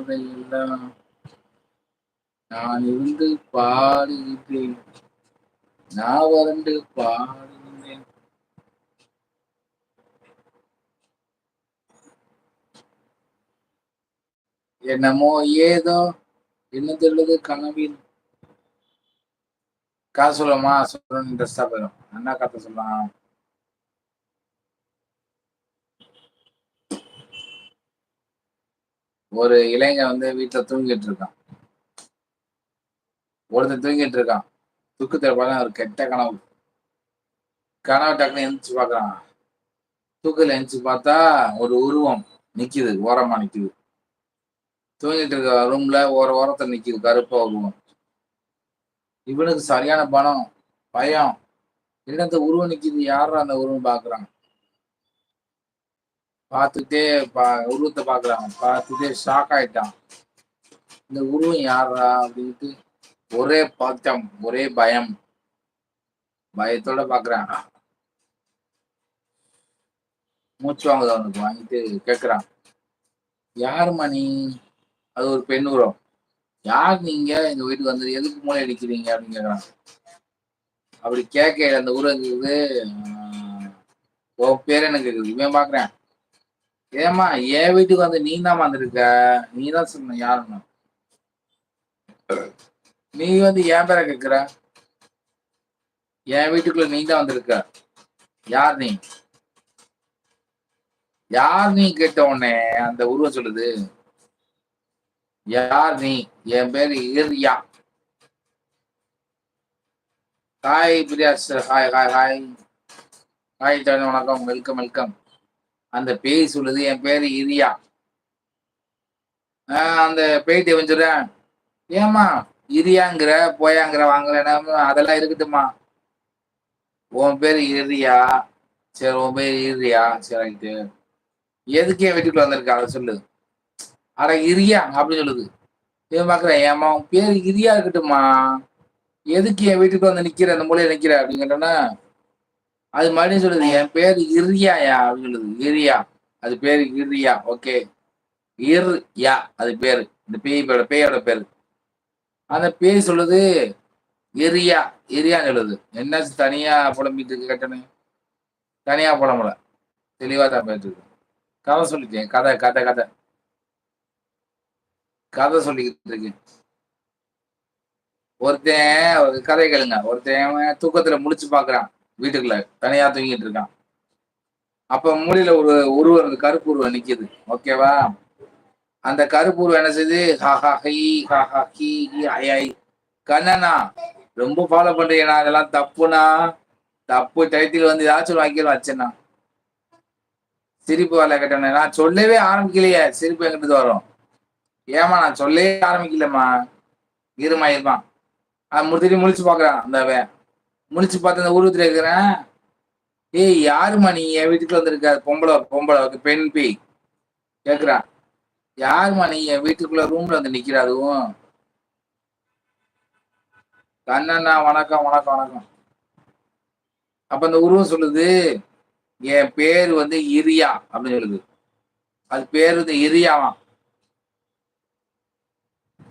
பாதையெல்லாம் நான் இருந்து பாடுகின்றேன் நான் வறண்டு பாடுகின்றேன் என்னமோ ஏதோ என்ன தெரியுது கனவில். காசு சொல்லமா? சொல்லணும் இன்ட்ரெஸ்டா போயிடும் என்ன கதை சொல்லலாம் ஒரு இளைஞன் வந்து வீட்டுல தூங்கிட்டு இருக்கான். ஒருத்தர் தூங்கிட்டு இருக்கான். தூக்கத்தை பார்த்தா ஒரு கெட்ட கனவு. கனவு டக்குன்னு எழுந்துச்சு பாக்குறான். தூக்கத்துல எழுந்துச்சு பார்த்தா ஒரு உருவம் நிக்குது ஓரமா நிக்குது. தூங்கிட்டு இருக்க ரூம்ல ஒரு ஓரத்துல நிக்குது கருப்பா உருவம். இவனுக்கு சரியான பணம் பயம். என்னத்த உருவம் நிக்குது? யாரும் அந்த உருவம் பாக்குறான்? பார்த்துட்டே பா உருவத்தை பாக்குறான் பார்த்துட்டே ஷாக் ஆயிட்டான். இந்த உருவம் யாரா அப்படின்ட்டு ஒரே பதட்டம் ஒரே பயம். பயத்தோட பார்க்குறாங்க மூச்சு வாங்குது அவனுக்கு வாங்கிட்டு கேக்குறான் யாரும்மா நீ? அது ஒரு பெண் உரம். யார் நீங்க? எங்க வீட்டுக்கு வந்து எதுக்கு மூளை அடிக்கிறீங்க? அப்படின்னு கேட்குறான். அப்படி கேட்க அந்த உருவங்கிறது உன் பேர் எனக்கு கேக்குது இவன் பாக்குறேன் ஏமா என் வீட்டுக்கு வந்து நீ தான் வந்திருக்க. நீ தான் சொன்ன யாருன்னு நீ வந்து என் பேர கேக்குற? என் வீட்டுக்குள்ள நீ தான் வந்திருக்க. யார் நீ? யார் நீ கேட்ட உடனே அந்த உருவம் சொல்லுது? யார் நீ? என் பேரு இரியா. ஹாய் பிரியாஸ் hi hi hi. Hi Johnny வணக்கம். Welcome welcome. அந்த பேய் சொல்லுது என் பேரு இரியா. அந்த பேய்ட்டு வந்துடுறேன் ஏமா இரியாங்கிற போயாங்கிற வாங்குற அதெல்லாம் இருக்கட்டுமா உன் பேரு இரியா. சரி உன் பேர் இரியா. சரி எதுக்கு என் வீட்டுக்குள்ள வந்திருக்க? அதை சொல்லு. அட இரியா அப்படின்னு சொல்லுது. இது பாக்குறேன் ஏமா உன் பேர் இரியா இருக்கட்டுமா எதுக்கு என் வீட்டுக்கு வந்து நிக்கிற அந்த மூலையை நிக்கிற? அப்படின்னு அது மறுபடியும் சொல்லுது என் பேர் இரியாயா அப்படின்னு சொல்லுது. இரியா. அது பேரு இரியா. ஓகே. இர் யா அது பேரு. இந்த பேயோட பேயோட பேரு. அந்த பேய் சொல்லுது இரியா. எரியா சொல்லுது. என்ன தனியா புலம்பிட்டு இருக்கு கட்டணு தனியா புலம்பல. தெளிவா தான் போயிட்டு இருக்கு. கதை சொல்லிட்டேன். கதை கதை கதை. கதை சொல்லிக்கிட்டு இருக்கு. ஒருத்தன் ஒரு கதை கேளுங்க. ஒருத்தன் தூக்கத்துல முடிச்சு பாக்குறான் வீட்டுக்குள்ள தனியா தூங்கிட்டு இருக்கான். அப்ப மூலையில ஒரு உருவம் கருப்பு உருவம் நிக்குது. ஓகேவா அந்த கருப்பு உருவம் என்ன செய்யுது ஹா ஹை ஹா ஹி ஹி ஐ கண்ணனா ரொம்ப ஃபாலோ பண்றீங்கண்ணா அதெல்லாம் தப்புனா தப்பு டைட்டில் வந்து ஏதாச்சும் வாங்கிக்கலாம் வச்சேன்னா சிரிப்பு வரல கட்டணே. நான் சொல்லவே ஆரம்பிக்கலையே. சிரிப்பு எங்கிட்டு வரும்? ஏமா நான் சொல்லவே ஆரம்பிக்கலம்மா. இருமா இருமா. அது முடிச்சுட்டு முழிச்சு பாக்குறான் அந்த முழிச்சு பார்த்து அந்த உருவத்தில் இருக்கிறேன். ஏய் யாருமா நீ? என் வீட்டுக்குள்ள வந்திருக்க. பொம்பளை பொம்பளை பெண் பி. கேக்குறான். யாருமா நீ? என் வீட்டுக்குள்ள ரூம்ல வந்து நிக்கிற அதுவும். கண்ணண்ணா வணக்கம் வணக்கம் வணக்கம். அப்ப அந்த உருவம் சொல்லுது என் பேர் வந்து இரியா அப்படின்னு சொல்லுது. அது பேர் வந்து இரியாவான்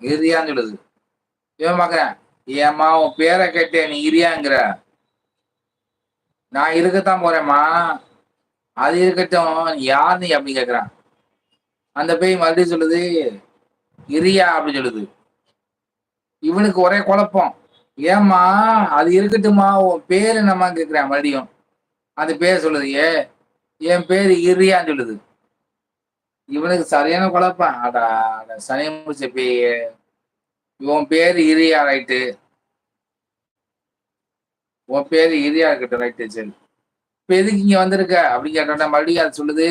இரியான்னு சொல்லுது. ஏன் பாக்குறேன் ஏமா உன் பேரை கேட்டேன் நீ இரியாங்கிற. நான் இருக்கத்தான் போறேம்மா. அது இருக்கட்டும் யார் நீ அப்படி கேட்குறான் அந்த பேய் மறுபடியும் சொல்லுது இரியா அப்படின்னு சொல்லுது. இவனுக்கு ஒரே குழப்பம். ஏம்மா அது இருக்கட்டுமா உன் பேர் என்னம்மா கேட்குறேன் மறுபடியும். அந்த பேர் சொல்லுது ஏ என் பேர் இரியான்னு சொல்லுது. இவனுக்கு சரியான குழப்பம். அடா சனி முடிச்ச பேயே. இவன் பேரு இரியா ரைட்டு உன் பேரு இரியா இருக்கட்டும் ரைட்டு சரி. இப்ப எதுக்கு இங்க வந்திருக்க? அப்படின்னு கேட்டோம்னா மறுபடியும் அது சொல்லுது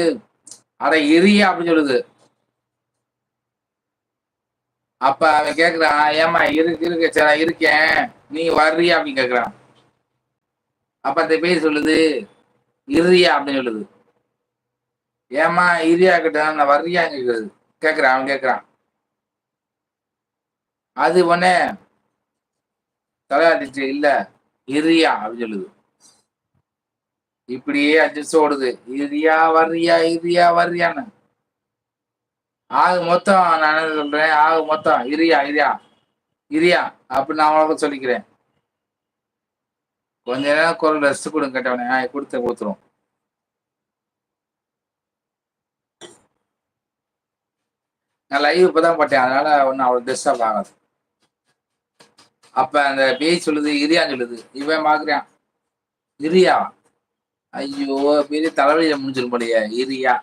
அட இரியா அப்படின்னு சொல்லுது. அப்ப அவன் கேக்குறான் ஏமா இருக்கு இருக்கு சரி இருக்கேன். நீ வர்றியா அப்படின்னு கேக்குறான். அப்ப அந்த பேர் சொல்லுது இரியா அப்படின்னு சொல்லுது. ஏமா இரியா கிட்ட நான் வர்றியா கேக்குறது கேக்குறான் அவன் கேக்குறான். அது உடனே தலையாட்டிச்சு இல்ல இரியா அப்படின்னு சொல்லுது. இப்படியே அட்ஜஸ்ட் ஓடுது. இரியா வர்றியா இரியா வர்றியான்னு. ஆகு மொத்தம் நான் என்ன சொல்றேன்? ஆகு மொத்தம் இரியா இரியா இரியா அப்படின்னு நான் உனக்கு சொல்லிக்கிறேன். கொஞ்ச நேரம் குரல் ரெஸ்ட் கொடுங்க கேட்டவனே. கொடுத்து கொடுத்துரும் நான் லைவ் இப்பதான் போட்டேன். அதனால ஒன்றும் அவ்வளோ டிஸ்டர்ப் ஆகாது. அப்ப அந்த பேய் சொல்லுது இரியான்னு சொல்லுது. இவன் பாக்குறான். இரியா? ஐயோ பெரிய தலைவலியில முடிஞ்சிரும் போலியே. இரியா.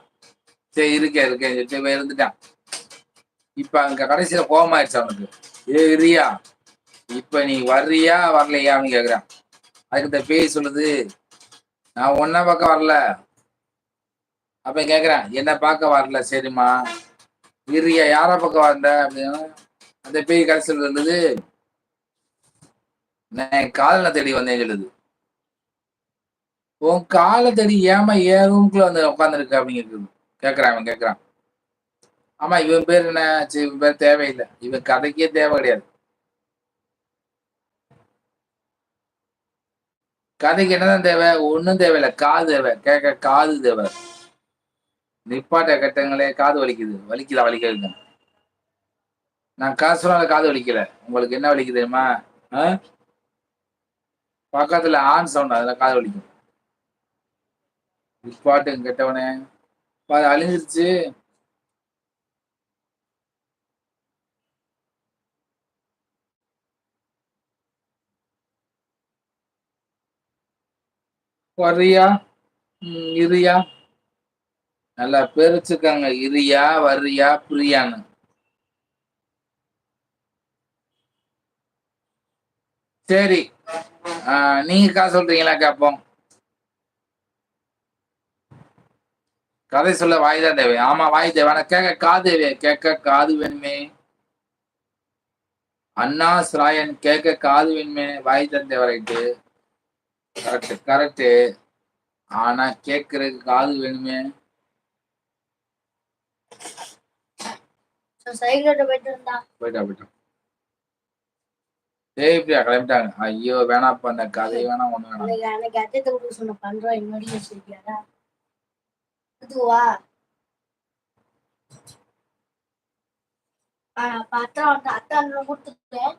சரி இருக்கேன் இருக்கேன் சொல்லிட்டு இருந்துட்டான் இப்ப அங்க கடைசியில கோபமாயிடுச்சு அவனுக்கு. ஏ இரியா இப்ப நீ வர்றியா வரலையா அப்படின்னு கேக்குறான். அதுக்கு இந்த பேய் சொல்லுது நான் ஒன்ன பார்க்க வரல. அப்ப கேக்குறேன் என்ன பார்க்க வரல சரிம்மா. இரியா யார பக்கம் வந்த? அப்படின்னு அந்த பேய் கடைசியில் இருந்தது நான் காலனை தேடி வந்தேன் சொல்லுது. உன் காலை தேடி ஏமா ஏன் ரூம்குள்ள வந்து உட்காந்துருக்கு அப்படிங்கிறது கேட்கறான் அவன் கேட்குறான் ஆமா இவன் பேர் என்ன? இவன் பேர் தேவையில்லை. இவன் கதைக்கே தேவை கிடையாது. கதைக்கு என்னதான் தேவை? ஒன்னும் தேவையில்லை. காது தேவை. கேட்க காது தேவை. நிப்பாட்ட கட்டங்களே காது வலிக்குது. வலிக்கல வலிக்கிறது நான் காசு சொன்னால காது வலிக்கல. உங்களுக்கு என்ன வலிக்குது தெரியுமா? பக்கத்துல ஆன் சவுண்ட் அதுல காது வலிக்கும். பாட்டு கெட்டவனே. பாரு அழிஞ்சிருச்சு. வர்றியா? இரியா? நல்லா பிரிச்சுக்கங்க இரியா வர்றியா பிரியான்னு. சரி. நீங்க காசு சொல்றீங்களா கேப்போம். கதை சொல்ல வாய் தான் தேவை. ஆமா வாய் தேவை ஆனா கேட்க காது கேட்க காது வேணுமே. அண்ணா சிராயன் கேட்க காது வேணுமே. வாய் தான் தேவை ரைட்டு கரெக்ட் கரெக்டு ஆனா கேட்கறதுக்கு காது வேணுமே. போயிட்டா போயிட்டா இப்படியா? கிளம்பிட்டாங்க. ஐயோ வேணாப்பா அந்த கதை வேணாம் ஒண்ணு வேணாம். எனக்கு அஜயத்தை கொடுக்க சொன்ன பண்றோம் இன்னொரு வச்சிருக்கியாரா இதுவா அத்தா வந்து அத்தா கொடுத்துட்டேன்.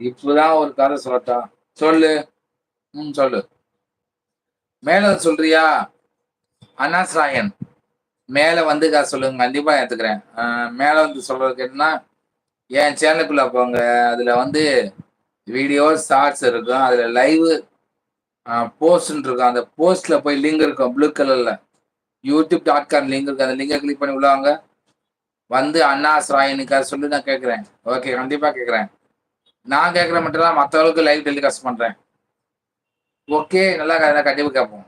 இப்பதான் ஒரு கதை சொல்லட்டா. சொல்லு. ம் சொல்லு. மேல சொல்றியா? அனாஸ்ராயன் மேலே வந்து காசு சொல்லுங்க கண்டிப்பாக ஏத்துக்கிறேன். மேலே வந்து சொல்கிறதுக்கு என்ன என் சேனலுக்குள்ளே போங்க. அதில் வந்து வீடியோ ஷார்ட்ஸ் இருக்கும். அதில் லைவ் போஸ்ட்னு இருக்கும். அந்த போஸ்ட்டில் போய் லிங்க் இருக்கும் ப்ளூ கலரில் யூடியூப் டாட் காம் லிங்க் இருக்கு அந்த லிங்கை கிளிக் பண்ணி உள்ளவங்க வந்து அண்ணா ராயனுக்காக சொல்லி நான் கேட்குறேன் ஓகே கண்டிப்பாக கேட்குறேன் நான் கேட்குற மட்டும் தான் மற்றவங்களுக்கு லைவ் டெலிகாஸ்ட் பண்ணுறேன் ஓகே நல்லா கண்டிப்பாக கேட்போம்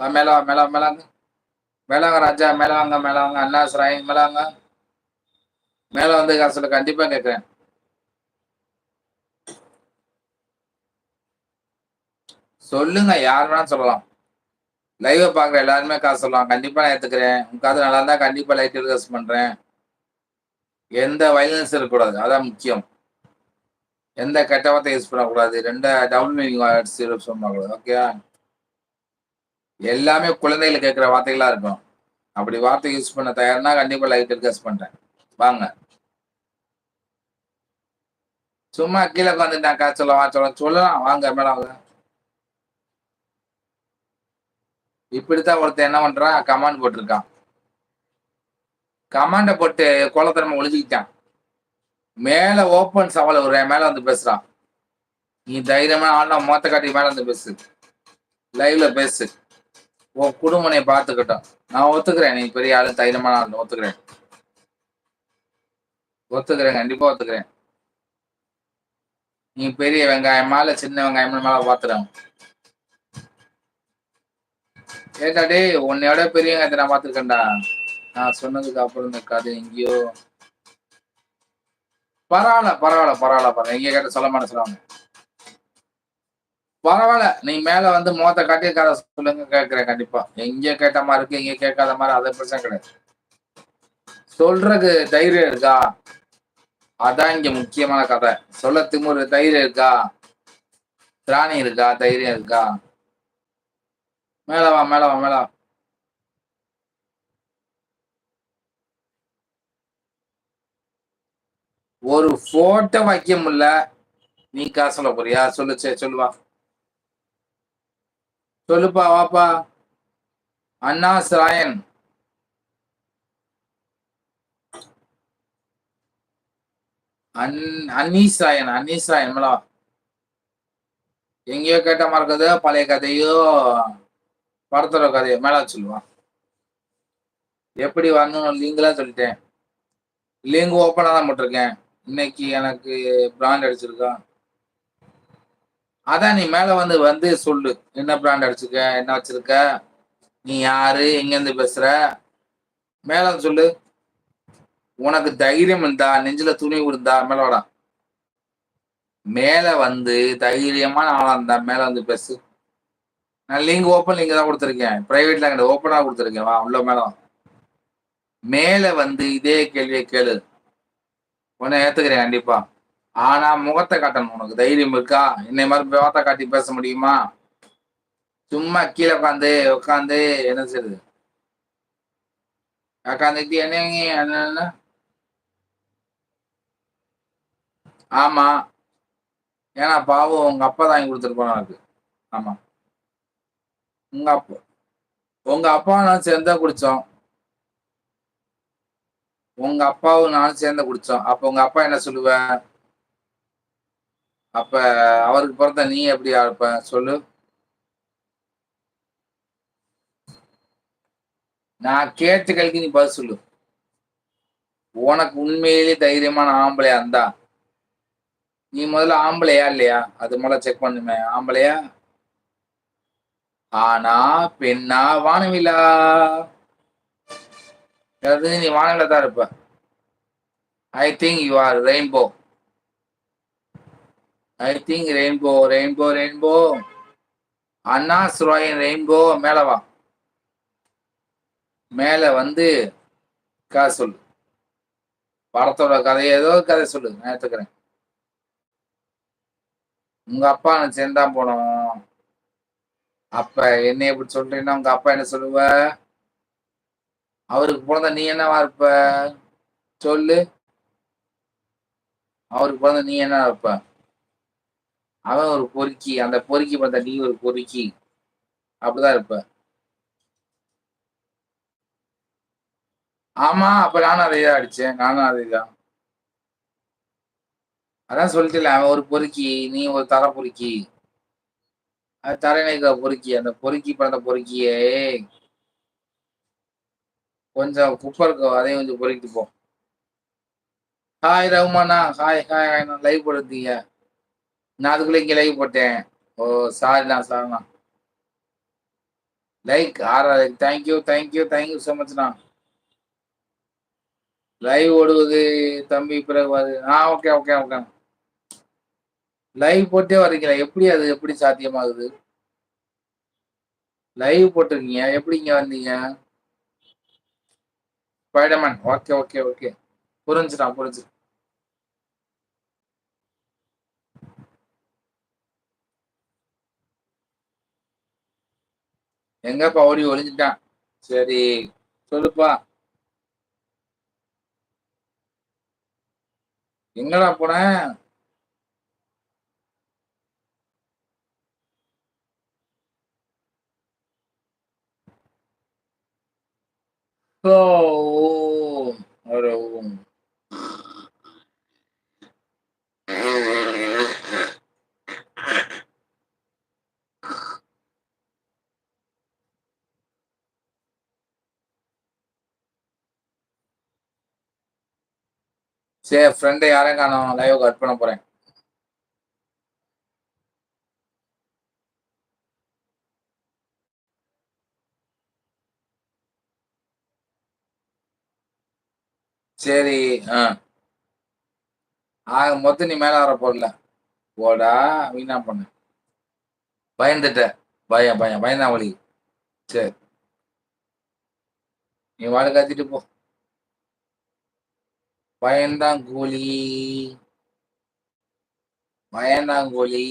மேலே மேலே மேலாங்க மேலாங்க ராஜா மேல வாங்க மேல வாங்க அண்ணா சராய் மேல வாங்க மேல வந்து காசுல கண்டிப்பா கேட்கிறேன் சொல்லுங்க யார் வேணாலும் சொல்லலாம். லைவ பார்க்குற எல்லாருமே காசு சொல்லலாம். கண்டிப்பா நான் ஏற்றுக்கிறேன் உங்க காசு நல்லா இருந்தால் கண்டிப்பா லைட் டிஸ்கஸ் பண்றேன். எந்த வைலன்ஸ் இருக்கக்கூடாது. அதான் முக்கியம். எந்த கெட்டவத்தை யூஸ் பண்ணக்கூடாது. ரெண்ட டபுள் மீனிங் யூஸ் பண்ணக்கூடாது. ஓகே எல்லாமே குழந்தைகள் கேட்குற வார்த்தைகளா இருக்கும். அப்படி வார்த்தை யூஸ் பண்ண தயார்னா கண்டிப்பா லைட் டெலிகாஸ்ட் பண்றேன். வாங்க. சும்மா கீழே உட்காந்துட்டான் காசு சொல்லலாம் சொல்ல சொல்லலாம். வாங்க மேடம் வாங்க இப்படித்தான் ஒருத்தன் என்ன பண்றான்? கமாண்ட் போட்டிருக்கான். கமாண்டை போட்டு கோலத்தனமா ஒழிஞ்சுக்கிட்டான் மேல ஓப்பன் சவால் ஒரு மேல வந்து பேசுறான். நீ தைரியமா ஆனா மொத்த காட்டி மேல வந்து பேசு. லைவ்ல பேசு. உன் குடும்பனை பார்த்துக்கிட்டோம். நான் ஒத்துக்கிறேன். நீ பெரிய ஆளு தைரியமான ஆள் ஒத்துக்கிறேன். ஒத்துக்கிறேன். கண்டிப்பா ஒத்துக்கிறேன். நீ பெரிய வெங்காயம் மேல சின்ன வெங்காயம் மேல பாத்துறேன் ஏட்டாடே உன்னையோட பெரிய வெங்காயத்தை நான் பாத்துருக்கேன்டா. நான் சொன்னதுக்கு அப்புறம் இந்த கதை எங்கேயோ பரவாயில்ல பரவாயில்ல பரவாயில்ல பரவாயில்ல. எங்க கேட்ட சொல்ல மாட்டேன் சொல்லுவாங்க பரவாயில்ல. நீ மேல வந்து மோத்த காட்டி கதை சொல்லுங்க கேட்கிறேன் கண்டிப்பா. எங்க கேட்ட மாதிரி இருக்கு எங்க கேட்காத மாதிரி அதை பிரச்சனை கிடையாது. சொல்றதுக்கு தைரியம் இருக்கா? அதான் இங்க முக்கியமான கதை. சொல்ல திமுரு தைரியம் இருக்கா? திராணி இருக்கா? தைரியம் இருக்கா? மேலவா மேலவா மேலவா ஒரு போட்டோ வைக்க முடியல. நீ காசுல சொல்ல போறியா? சொல்லு சொல்லுவா சொல்லுப்பா வாப்பா. அண்ணா சாயன். அன் அன்னீசாயன் அன்னீசாயன் மேல எங்கேயோ கேட்ட மாதிரி பழைய கதையோ படத்தோட கதையோ மேல சொல்லுவான் எப்படி வரணும்னு லிங்க்ல சொல்லிட்டேன். லிங்க் ஓப்பனாக தான் போட்டிருக்கேன். இன்னைக்கு எனக்கு பிராண்ட் அடிச்சிருக்கா. அதான் நீ மேல வந்து வந்து சொல்லு. என்ன பிராண்ட் அடிச்சிருக்க? என்ன வச்சிருக்க? நீ யாரு? எங்கேருந்து பேசுற? மேல வந்து சொல்லு. உனக்கு தைரியம் இருந்தா நெஞ்சில துணி இருந்தா மேல வாடா. மேல வந்து தைரியமான ஆளா இருந்தா மேல வந்து பேசு. நான் லிங்க் ஓப்பன் லிங்க் தான் கொடுத்துருக்கேன். பிரைவேட்ல கிட்ட ஓப்பனா கொடுத்துருக்கேன். வா உள்ள மேல மேல வந்து இதே கேள்வியை கேளு. உன்னை ஏத்துக்கிறேன் கண்டிப்பா. ஆனா முகத்தை காட்டணும். உனக்கு தைரியம் இருக்கா? என்னை மாதிரி முகத்தை காட்டி பேச முடியுமா? சும்மா கீழே உட்காந்து உட்காந்து என்ன செய்யுது உட்காந்துட்டு என்ன ஆமா. ஏன்னா பாவம் உங்க அப்பா தான் வாங்கி கொடுத்துருப்பான் எனக்கு ஆமா. உங்க அப்பா உங்க அப்பா நான் சேர்ந்தா குடிச்சோம். உங்க அப்பாவும் நானும் சேர்ந்து குடிச்சோம். அப்ப உங்க அப்பா என்ன சொல்லுவேன் அப்ப அவருக்கு பிறந்த நீ எப்படி இருப்ப சொல்லு. நான் கேட்ட கேள்விக்கு நீ பதில் சொல்லு. உனக்கு உண்மையிலேயே தைரியமான ஆம்பளையா இருந்தா? நீ முதல்ல ஆம்பளையா இல்லையா? அது முதல்ல செக் பண்ணுமே. ஆம்பளையா? ஆனா பெண்ணா வானவிலா அது நீ வானவில தான் இருப்ப. I think you are rainbow I think rainbow rainbow rainbow அண்ணா சுராயின் ரெயின்போ மேலே வா. மேல வந்து கதை சொல்லு. படத்தோட கதை ஏதோ கதை சொல்லு நான் எடுத்துக்கிறேன். உங்க அப்பா நான் சேர்ந்தா போனோம். அப்ப என்ன எப்படி சொல்றீங்கன்னா உங்க அப்பா என்ன சொல்லுவ? அவருக்கு பிறந்த நீ என்னவா இருப்ப? சொல்லு. அவருக்கு பிறந்த நீ என்ன இருப்ப? அவன் ஒரு பொறுக்கி அந்த பொறுக்கி பிறந்த நீ ஒரு பொறுக்கி. அப்படிதான் இருப்ப. ஆமா அப்ப நானும் அதை தான் அடிச்சேன். நானும் அதே தான் அதான் சொல்லிட்டு அவன் ஒரு பொறுக்கி நீ ஒரு தர பொறுக்கி. அது தரநிலை பொறுக்கி அந்த பொறுக்கி பிறந்த பொறுக்கியே. கொஞ்சம் குப்பை இருக்கும் அதையும் கொஞ்சம் பொறுக்கிட்டு போ. ஹாய் ரகுமானா ஹாய் ஹாய் ஹாய் லைவ் போடுறீங்க நான் அதுக்குள்ள இங்கே லைவ் போட்டேன். ஓ சாரிண்ணா சாரிண்ணா லைக் ஆறா thank you thank you thank you so மச்ண்ணா live ஓடுவது தம்பி பிறகு அது. ஆ ஓகே ஓகே ஓகே லைவ் போட்டே வரீங்களா எப்படி அது? எப்படி சாத்தியமாகுது? லைவ் போட்டிருக்கீங்க. எப்படி இங்கே வந்தீங்க? ஸ்பைடர்மேன் ஓகே ஓகே ஓகே புரிஞ்சுடா புரிஞ்சு. எங்கப்பா ஓடி ஒளிஞ்சிட்டான்? சரி சொல்லுப்பா. எங்கடா போன? ஓ ஓ சரி ஃப்ரெண்டை யாரையும் காணும். லைவ் கட் பண்ண போறேன். சரி ஆ. ஆக மொத்தம் நீ மேல வர போடல போடா வீணா பண்ண பயந்துட்ட. பயம் பயம் பயந்தான் வழி சரி. நீ வாழ கத்திட்டு போ. பயந்தாங்கோலி பயந்தாங்கோலி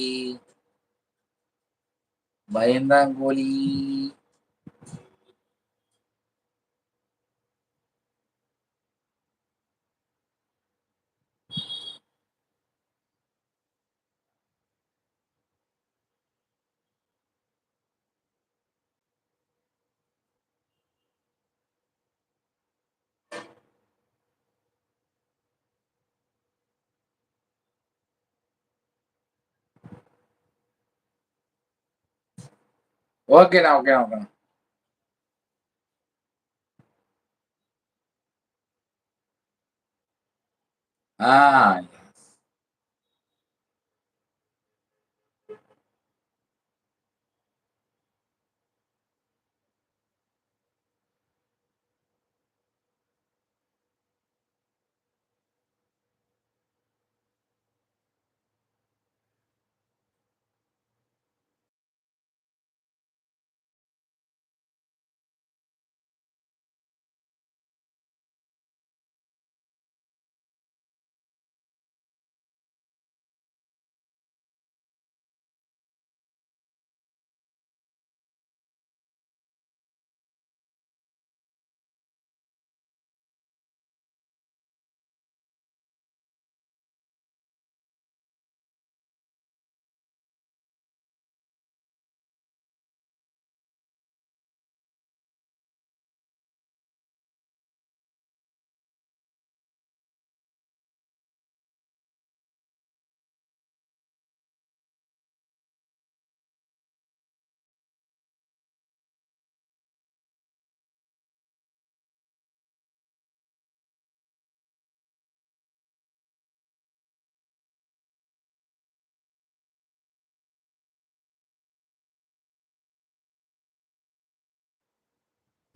பயந்தாங்கோலி ஓகேண்ணா ஓகேண்ணா ஓகேண்ணா ஆ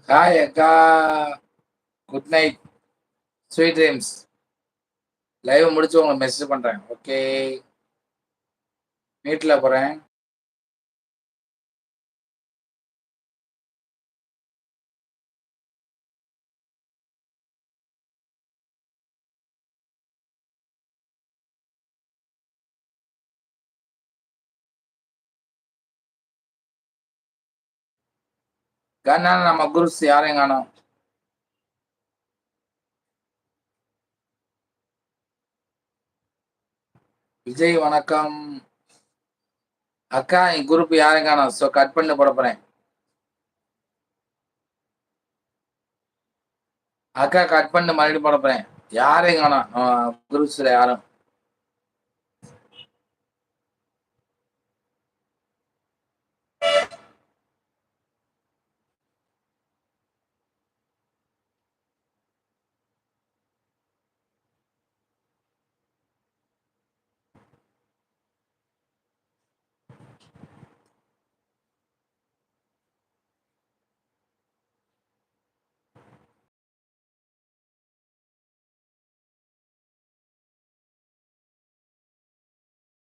ஹாய் அக்கா. Good night sweet dreams live முடிச்சு உங்களுக்கு மெசேஜ் பண்றேன். ஓகே மீட்ல போறேன். கண்ணா நம்ம குருஸ் யாரையும் காணோம்? விஜய் வணக்கம். அக்கா என் குரூப் யாரையும் காணோம்? ஸோ கட் பண்ணி போட போறேன். அக்கா கட் பண்ணி மறுபடியும் போட போறேன். யாரையும் காணோம்? குரூப்ஸ்ல யாரும்.